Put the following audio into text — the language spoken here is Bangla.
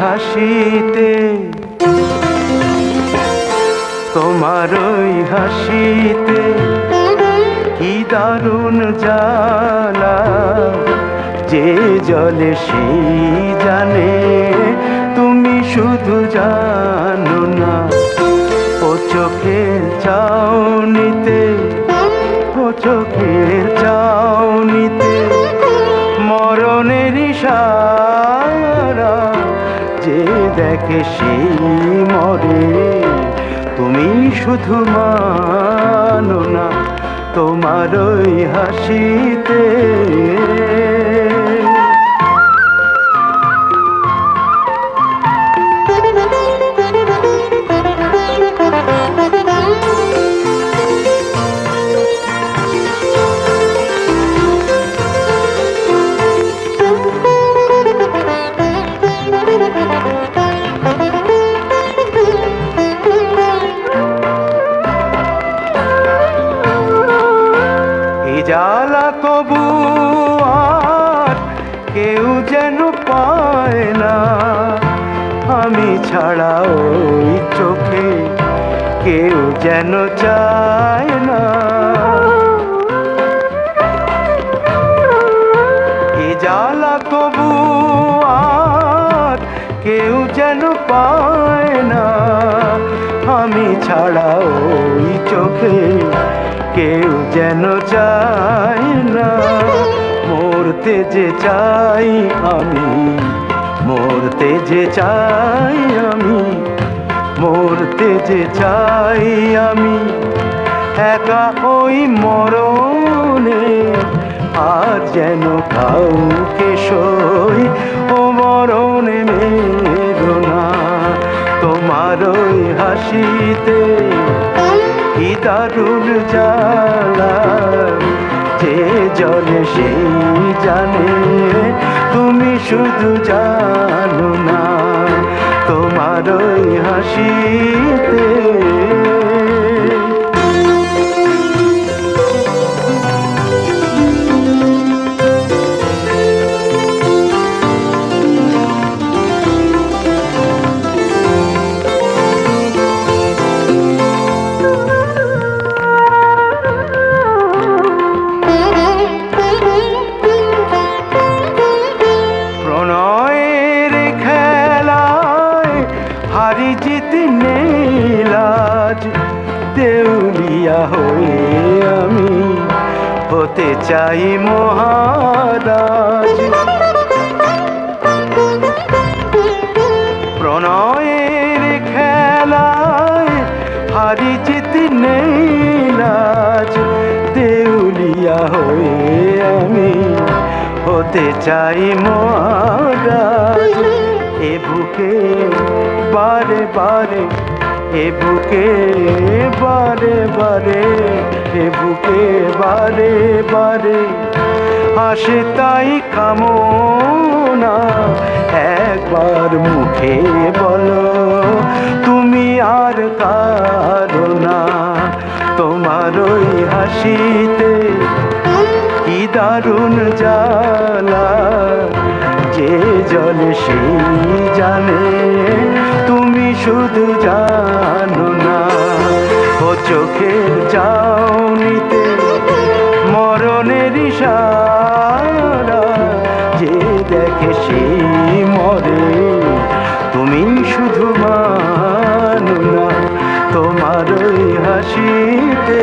হাসিতে। তোমার ওই হাসিতে কি দারুণ জালা যে জলে সে জানে, তুমি শুধু জানো না। ও চোখে চাউনিতে ও চোখের চাউনিতে মরণের ইশা দেখে সেই মরে। তুমি শুধু মানো না তোমার ওই হাসিতে। আর কেউ যেন পায় না। আমি ছাড়া ওই চোখে কেউ যেন চায় না। এ জ্বালা তবু আর কেউ যেন পায় না। আমি ছাড়া ওই চোখে কেউ যেন চায় না। মরতে যে চাই আমি, মরতে যে চাই আমি, মরতে যে চাই আমি। একা ওই মরণে আর যেন কাউকে সই, ও মরণে মেরো না তোমার ওই হাসিতে কি দারুণ জ্বালা। যে জলে সেই জানে তুমি শুধু জানো না তোমার ওই হাসিতে হারি জিত নীলাজ দেউলিয়া হয়ে আমি হতে চাই মহারাজ। প্রণয়ের খেলায় হারি জিত লাজ দেউলিয়া হয়ে আমি হতে চাই মহারাজ। এ বুকে বারে বারে, এ বুকে বারে বারে, এ বুকে বারে বারে। আসে তাই কামনা, একবার মুখে বলো, তুমি আর কারও না। তোমার ওই হাসিতে কি দারুণ জ্বালা, যে জলে সেই জানে। শুধু জানো না, ও চোখের চাউনিতে মরণের ইশারা। যে দেখে সে মরে, তুমি শুধু মানো না, তোমার হাসিতে।